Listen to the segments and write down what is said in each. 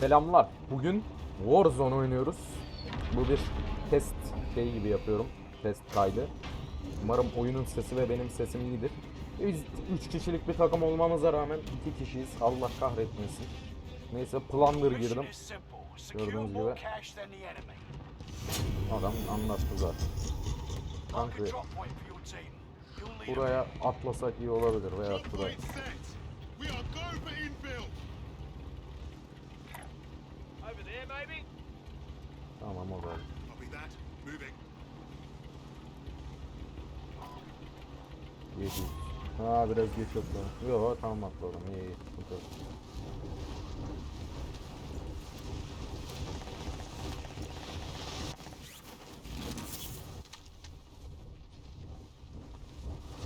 Selamlar. Bugün Warzone oynuyoruz. Bu bir test şey gibi yapıyorum. Test kaydı. Umarım oyunun sesi ve benim sesim iyidir. Biz 3 kişilik bir takım olmamıza rağmen 2 kişiyiz. Allah kahretmesin. Neyse Plunder girdim. Gördüğünüz gibi. Adam anlattı zaten. Kanka buraya atlasak iyi olabilir veya buraya. Tamam o da. Copy that. Moving. 700. Ha biraz geç atladım. Yo tamam atladım. İyi iyi. sıkıntı yok.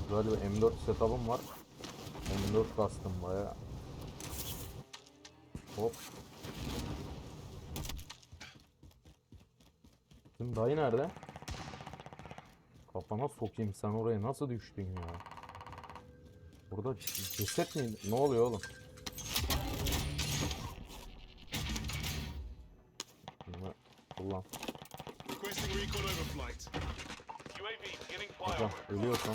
Güzel bir M4 setup'ım var. M4 kastım baya. Hop. Dayı nerede? Kafana sokayım sen oraya nasıl düştün ya? Burada ceset mi? Ne oluyor oğlum? Kullan. Hocam ölüyorsan.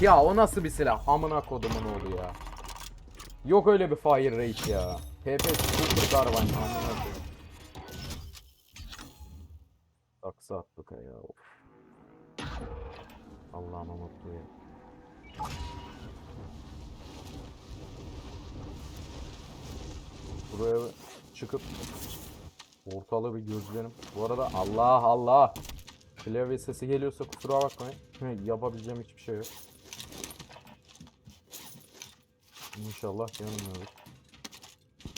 Ya o nasıl bir silah? Amına kodumun oğlu ya. Yok öyle bir fire rate ya. PP amına koyayım. Saksı attık ya. Allah'ım mutlu ya. Buraya çıkıp ortalığı bir gözlerim. Bu arada Allah Allah. Klavye sesi geliyorsa kusura bakmayın. Yapabileceğim hiçbir şey yok. İnşallah yanılmıyoruz.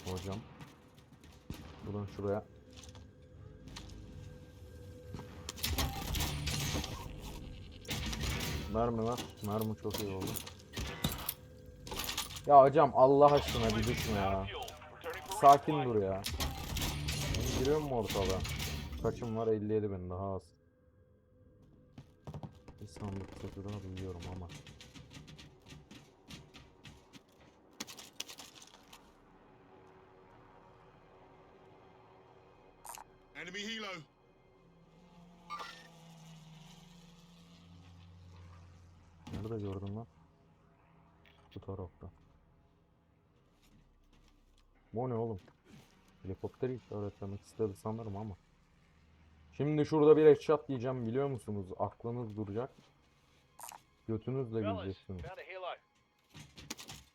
Hocam. Buradan şuraya. Mermi var. Mermi çok iyi oldu. Ya hocam Allah aşkına bir düşme ya. Sakin dur ya. Ben giriyor mu ortalığa? Kaçım var 57 bin daha az. Bir sandık daha duyuyorum ama. Enemy helo. Nerede gördün lan? Bu tarafta. Bu ne oğlum? Helikopteri işaretlemek istedi sanırım ama. Şimdi şurada bir headshot diyeceğim biliyor musunuz? Aklınız duracak. Götünüzle helo.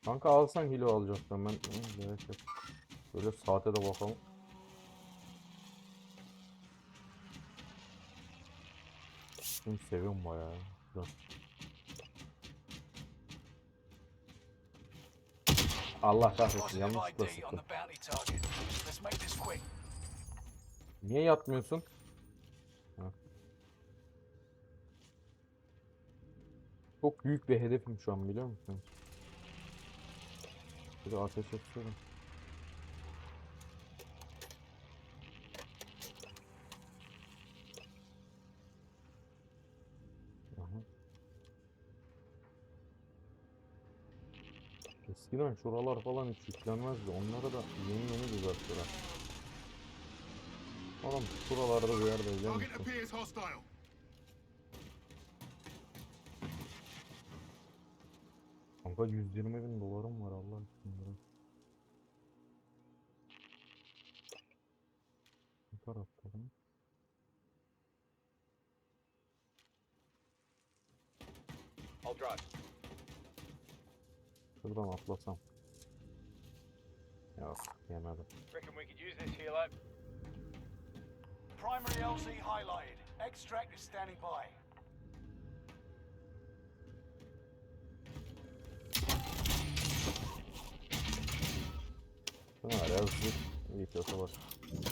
Kanka alsan hilo alacaktım ben. Gerek yok. Böyle saate de bakalım. Şimdi seviyorum bayağı. Güzel. Allah kahretsin yanlışlıkla sıktım. Niye yatmıyorsun? Ha. Çok büyük bir hedefim şu an biliyor musun? Bir ateş etsene. Aha. Eskiden şuralar falan hiç yüklenmezdi. Onları da yeni yeni düzelttiler. Oğlum şuralarda bir yerde hostile. Kanka 120 bin dolarım var Allah aşkına. Bu tarafta mı? I'll drive. Şuradan atlasam. Yok yemedim. Reckon we could use this helo. Primary LZ highlighted. Extract is standing by. Şuna var ya hızlı kötü var.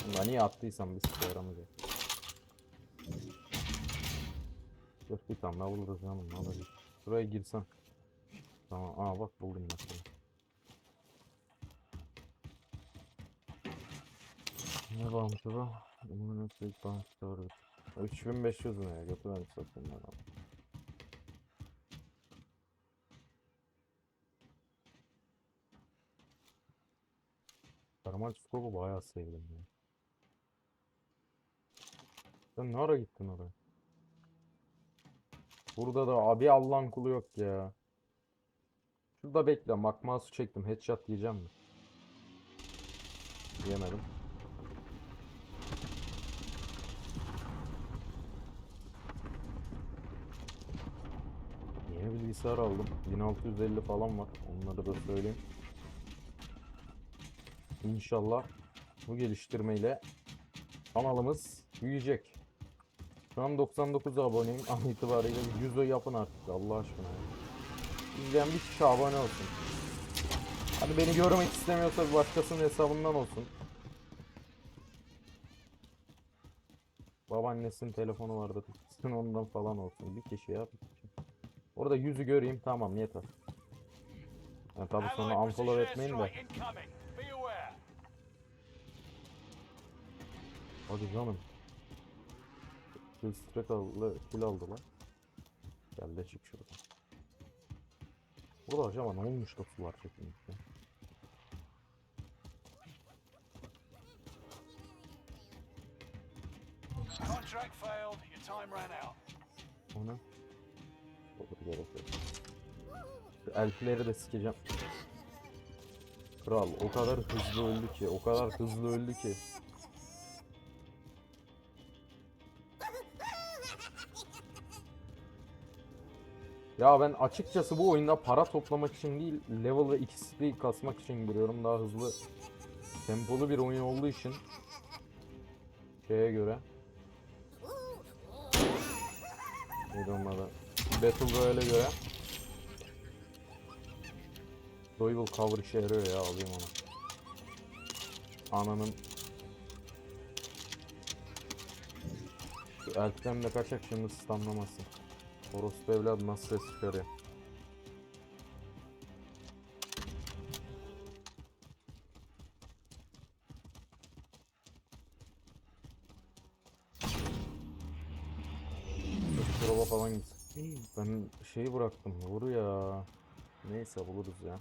Bunda niye attıysam bir sıkı yaramayacak. Dur bir tane daha buluruz canım. Şuraya girsen. Tamam. Aa bak buldum ben seni. Ne varmış bu? Umunet Big Bang Theory. 3500 ne ya? Götü ben satayım ben abi. Karaman Skobu bayağı sevdim ya. Sen ne ara gittin oraya? Burada da abi Allah'ın kulu yok ya. Şurada bekle. Makmasu çektim. Headshot diyeceğim mi? Diyemedim. Yeni bilgisayar aldım. 1650 falan var. Onları da söyleyeyim. İnşallah bu geliştirmeyle kanalımız büyüyecek. Şu an 99 aboneyim. An itibariyle 100'ü yapın artık Allah aşkına. ya. İzleyen bir kişi abone olsun. Hadi beni görmek istemiyorsa bir başkasının hesabından olsun. Babaannesinin telefonu vardı. Sizin ondan falan olsun. Bir kişi ya bir kişi. Orada yüzü göreyim tamam yeter. Yani tabi sonra unfollow etmeyin de. Hadi canım. Kill streak aldı, kill aldılar. Gel de çık şuradan. Burada acaba ne olmuş da sular ya? Contract failed. Your time ran out. O ne? Olur gerek yok. Şu elfleri de sikeceğim. Kral o kadar hızlı öldü ki, o kadar hızlı öldü ki. Ya ben açıkçası bu oyunda para toplamak için değil, level ve XP kasmak için giriyorum. Daha hızlı, tempolu bir oyun olduğu için. Şeye göre. Neydi adı? Battle Royale'e göre. Royal cover işe yarıyor ya alayım onu. Ananın Şu elften de kaçak şimdi stunlamasın. Orospu evladı nasıl ses çıkarıyor. Şuraba falan gitsin. Ben şeyi bıraktım. Vuru ya. Neyse buluruz ya.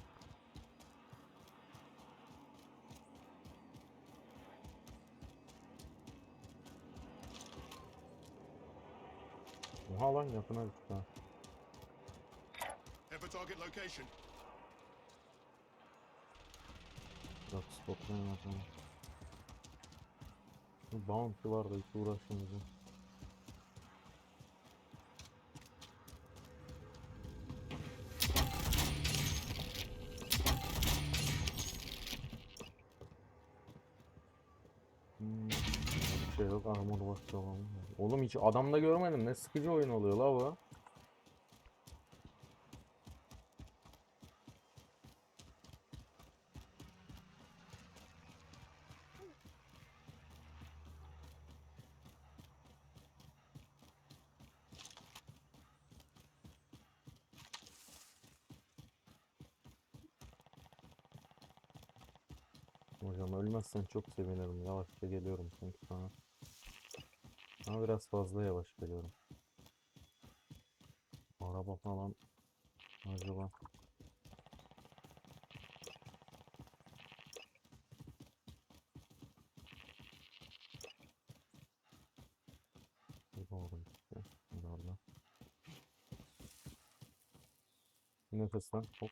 Oha lan yakına gittik ha. Head for target location. Bak spotlayın. Bu Bounty var da hiç uğraşmayacağım. Şey yok armor var tamam. Oğlum hiç adamda görmedim ne sıkıcı oyun oluyor la bu. Hocam ölmezsen çok sevinirim. Yavaşça geliyorum çünkü sana. Ama biraz fazla yavaş geliyorum. Araba falan acaba. Doğru. Hop.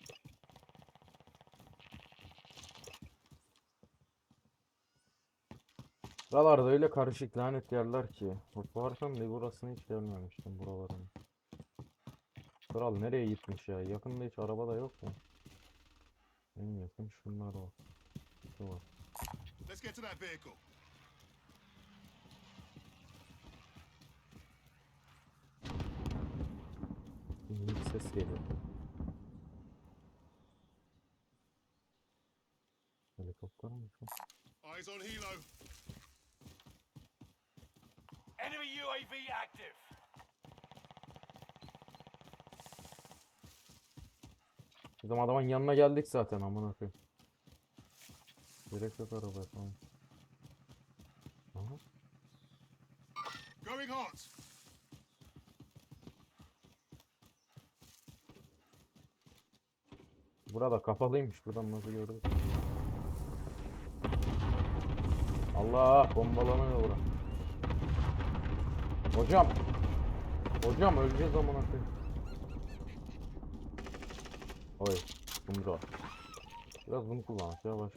Buralarda öyle karışık lanet yerler ki. Bak varsam da burasını hiç gelmemiştim buraların. Kral nereye gitmiş ya? Yakında hiç araba da yok mu? En yakın şunlar var. Şu var. Let's get to that vehicle. Bir ses geliyor. Helikopter mi? Eyes on helo. Enemy UAV active. Bizim adamın yanına geldik zaten amına koyayım. Gerek yok arabaya tamam. Aha. Going hot. Burada kapalıymış. Buradan nasıl gördük? Allah bombalanıyor bura. Hocam. Hocam öleceğiz amına koyayım. Oy. Kumru. Biraz bunu kullan. Yavaş.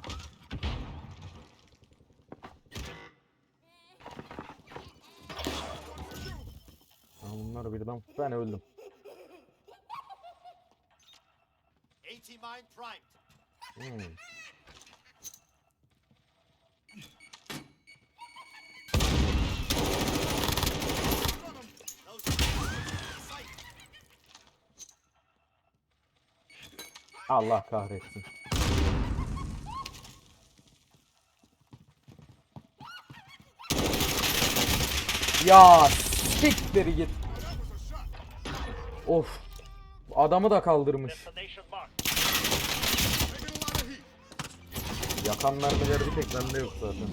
Ya bunlar birden ben öldüm. Hmm. Allah kahretsin. Ya siktir git. Of. Adamı da kaldırmış. Yakan mermileri bir tek bende yok zaten.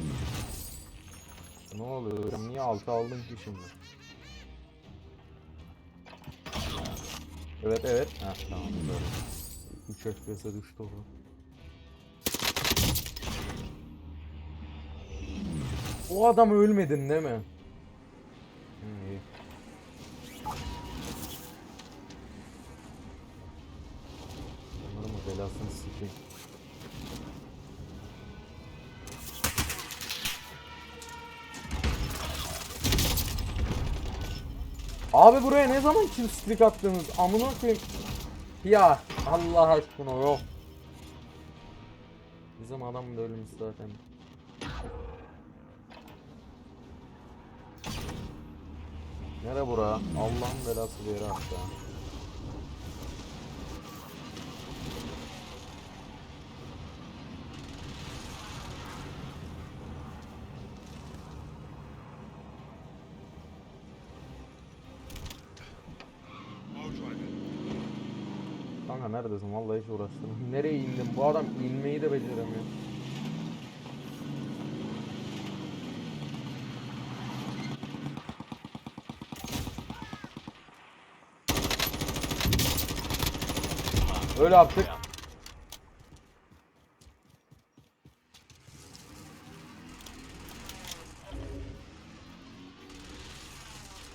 Ne oluyor? Niye altı aldın ki şimdi? Evet evet. Heh, tamam güzel. 3 FPS'e düştü orada. O adam ölmedin değil mi? Hı, iyi. Sikeyim. Abi buraya ne zaman kill streak attınız? Amına koyayım. Ya Allah aşkına yok. Bizim adam da ölmüş zaten. Nere bura? Allah'ın belası bir yere attı. ha. I'll drive it. Kanka neredesin? Vallahi hiç uğraştırma. Nereye indim? Bu adam inmeyi de beceremiyor. Öyle yaptık.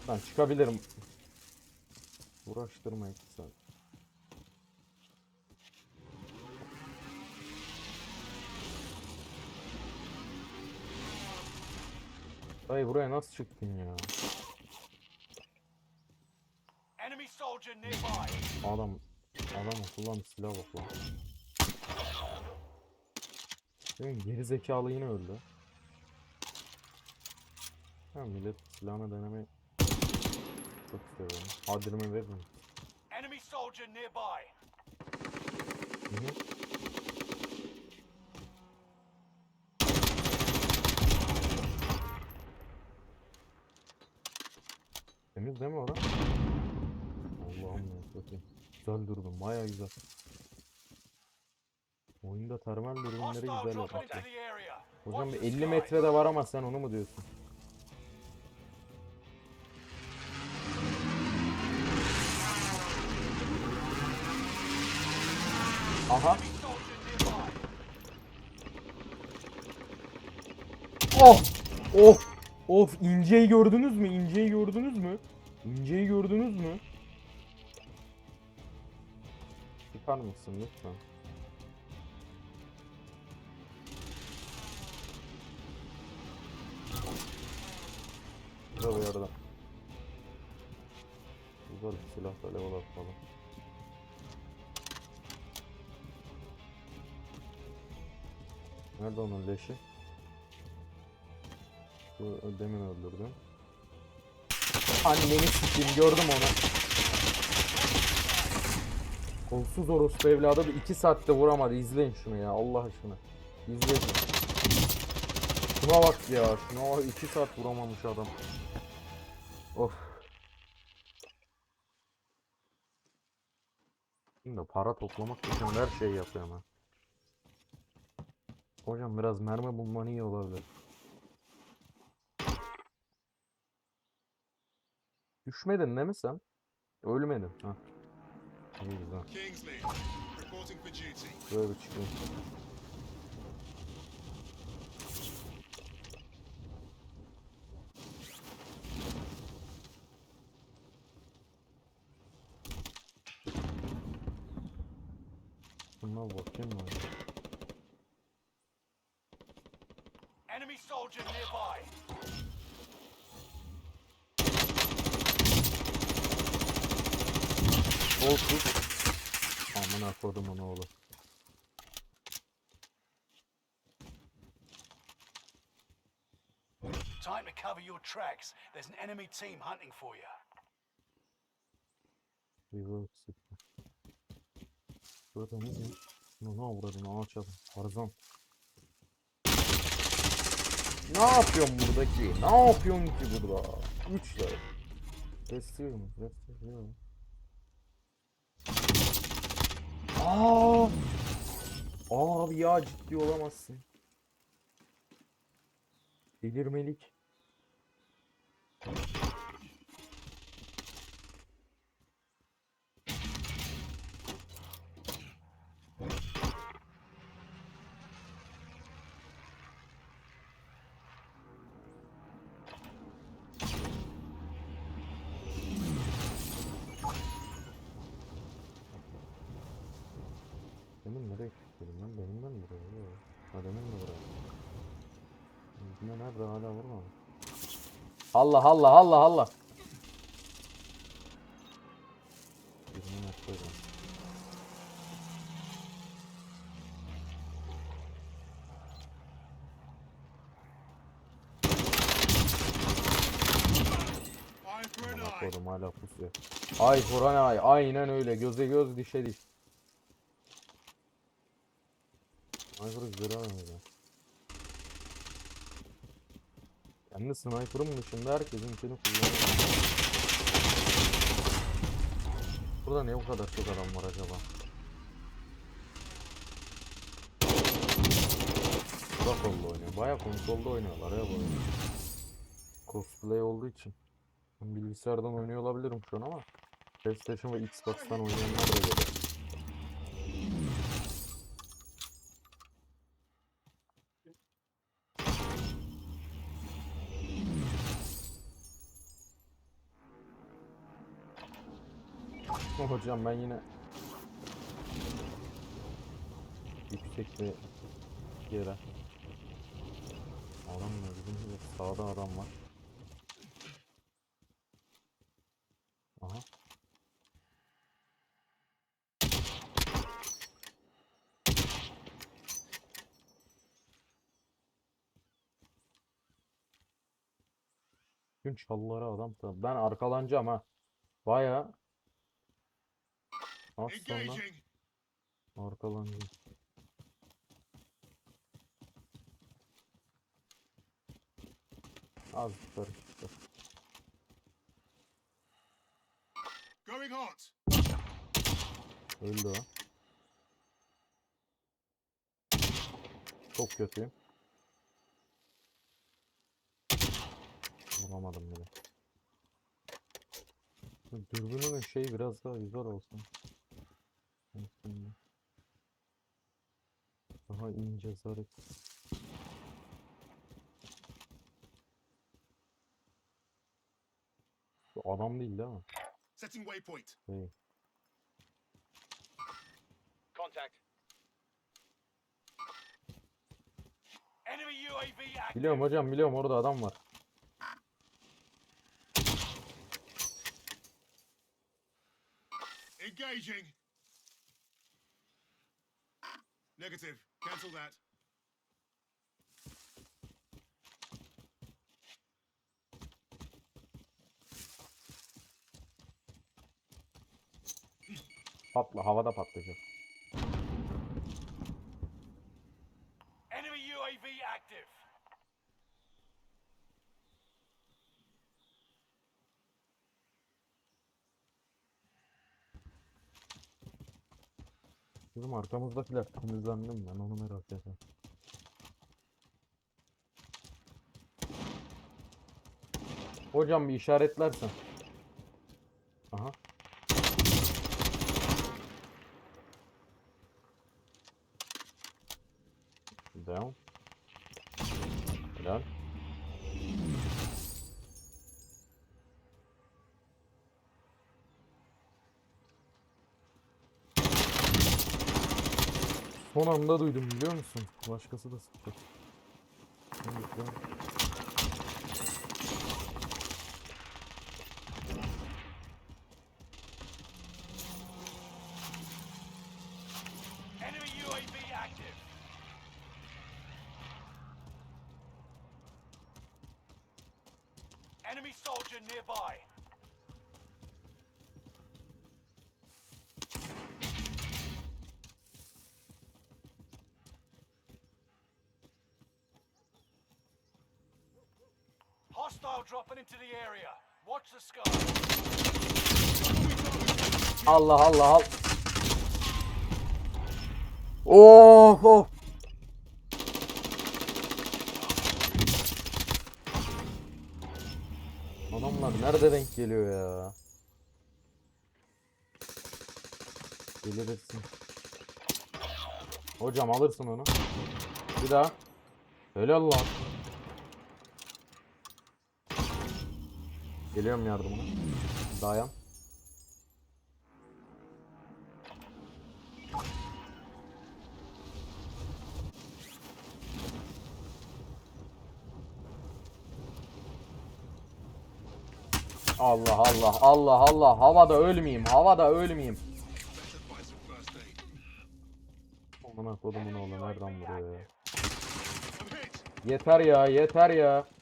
Ben çıkabilirim. Uğraştırma iki Dayı buraya nasıl çıktın ya? Adam adam kullan silah bak lan. Benim geri zekalı yine öldü. Ha millet silahını denemeyi çok seviyorum. Hadirimi verir mi? Enemy soldier nearby. Temiz değil mi orada? Allah'ım ya kötü. Güzel durdum baya güzel. Oyunda termal Hostile güzel yapmışlar. Hocam bir Watch the 50 skies. metrede var ama sen onu mu diyorsun? Aha. Oh! Oh! Of inceyi gördünüz mü? İnceyi gördünüz mü? İnceyi gördünüz mü? Çıkar mısın lütfen? Burada bir yerde. Güzel bir silah da level atmalı. Nerede onun leşi? Şu demin öldürdüm. Anneni sikeyim gördüm onu. Kolsuz orospu evladı bir iki saatte vuramadı. İzleyin şunu ya Allah aşkına. İzleyin. Şuna bak ya. Şuna bak iki saat vuramamış adam. Of. Şimdi para toplamak için her şeyi yapıyorum ha. Hocam biraz mermi bulman iyi olabilir. Düşmedin değil mi sen? Ölmedin. Ha. İyi güzel. Böyle bir çıkayım. Buna bakayım mı? Enemy soldier nearby. Sol klik. Amına kodum onu oğlu. Time to cover your tracks. There's an enemy team hunting for you. Reverse sıktı. Burada ne ya? Ne avradın ağaç adam. Tarzan. Ne yapıyorsun buradaki? Ne yapıyorsun ki burada? Üç lira. Restliyorum. Aa! Abi ya ciddi olamazsın. Delirmelik. Benim kilitledim lan? Benimden mi buraya? Yok. Ha benim mi buraya? Yine nerede hala vurmadı. Allah Allah Allah Allah. Birini. Nakledim hala pusuyor. Ay Kur'an ay. Aynen öyle. Göze göz dişe diş. Sniper'ı güzel oynadı. Kendi sniper'ın dışında herkesinkini kullanıyor. Burada niye bu kadar çok adam var acaba? Uzak oldu oynuyor. Baya konsolda oynuyorlar ya bu. Cosplay olduğu için. Bilgisayardan oynuyor olabilirim şu an ama PlayStation ve Xbox'tan oynayanlar da geliyor. Hocam ben yine yüksek bir yere Adam gibi sağda adam var. Aha. Gün çalıları adam. Ben arkalanacağım ha. Baya. Az sonra arkalanacağım. Az yukarı çıktı. Going hot. Öldü o. Çok kötüyüm. Vuramadım bile. Dürbünün şey biraz daha güzel olsun. Aslında. Daha ince zarif. Bu adam değil değil mi? Setting waypoint. Değil. Contact. Enemy UAV active. Biliyorum hocam biliyorum orada adam var. Engaging. Negative. Cancel that. Patla havada patlayacak. Enemy UAV active. Bizim arkamızdakiler temizlendi mi? Ben onu merak ediyorum. Hocam bir işaretlersen. Son anda duydum biliyor musun? Başkası da sıktı bekliyorum. Enemy UAV active. Enemy soldier nearby. Hostile dropping. Allah Allah al. Oh oh. Adamlar nerede denk geliyor ya? Delirirsin. Hocam alırsın onu. Bir daha. Helal lan. Geliyorum yardımına. Dayan. Allah Allah Allah Allah havada ölmeyeyim havada ölmeyeyim. Amına kodumun oğlu nereden vuruyor ya? Yeter ya yeter ya.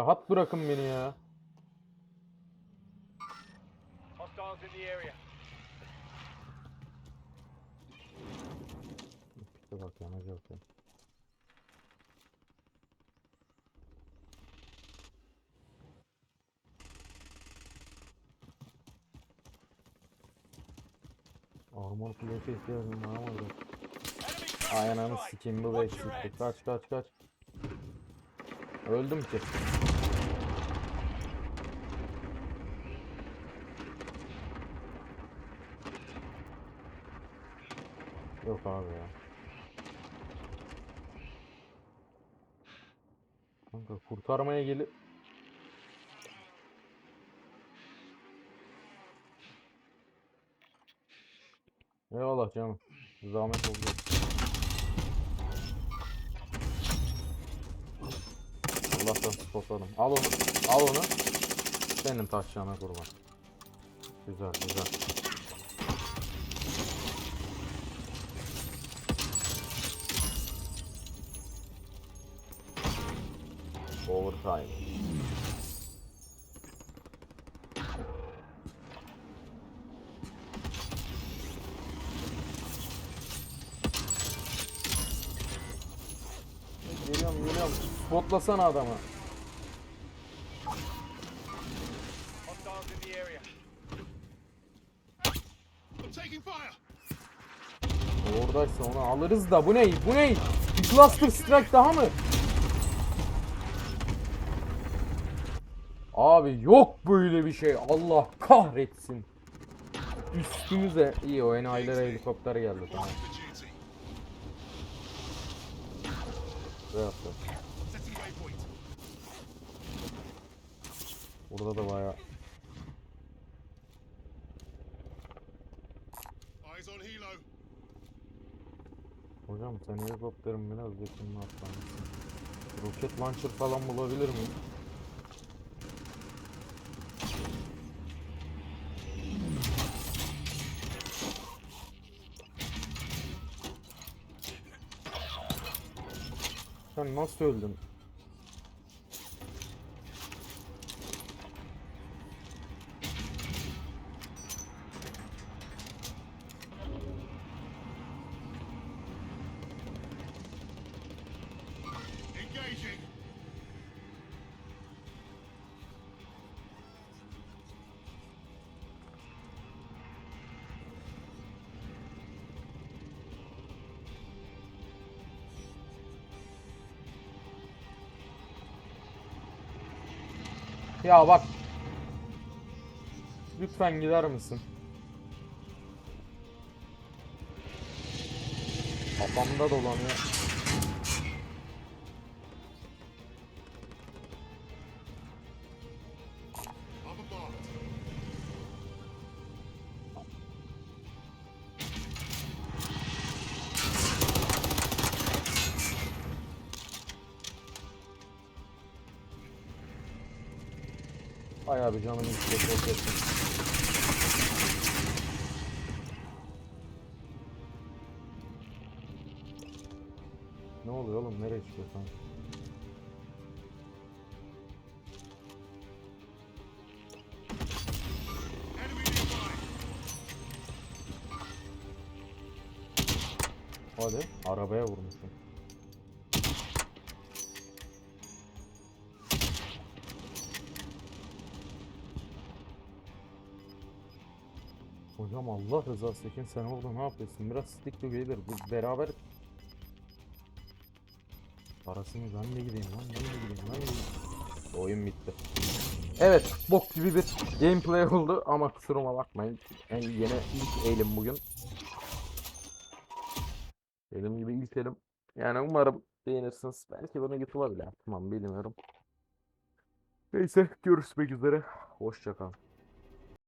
Rahat bırakın beni ya. İşte bak ya ne yok ya. Armor plate ihtiyacım var ama yok. Ay ananı sikeyim bu eksikti. heads. Kaç kaç kaç. Öldüm ki. Yok abi ya. Kanka kurtarmaya gelip Eyvallah canım. Zahmet oldu. Allah'tan spotladım. Al onu. Al onu. Senin taşacağına kurban. Güzel güzel. Overtime. Geliyorum geliyorum. Spotlasana adamı. Oradaysa onu alırız da bu ne? Bu ne? Cluster strike daha mı? Abi yok böyle bir şey. Allah kahretsin. Üstümüze iyi o enayiler helikopter geldi tamam. Setting waypoint. Burada da bayağı. Hocam sen helikopterin biraz yakınına atlamışsın. Roket launcher falan bulabilir miyim? Nasıl öldün? Ya bak. Lütfen gider misin? Kafamda dolanıyor. Bir canımı istiyor. Ne oluyor oğlum? Nereye çıkıyorsun? Hadi arabaya vurmuşum. Hocam Allah rızası için sen orada ne yapıyorsun? Biraz stick together. Bu beraber Parasını ben de gideyim lan ben de gideyim gideyim. Oyun bitti. Evet bok gibi bir gameplay oldu ama kusuruma bakmayın. Yani yine ilk eğilim bugün. Benim gibi ilk elim. Yani umarım beğenirsiniz. Belki bunu YouTube'a bile bilmiyorum. Neyse görüşmek üzere. Hoşçakalın.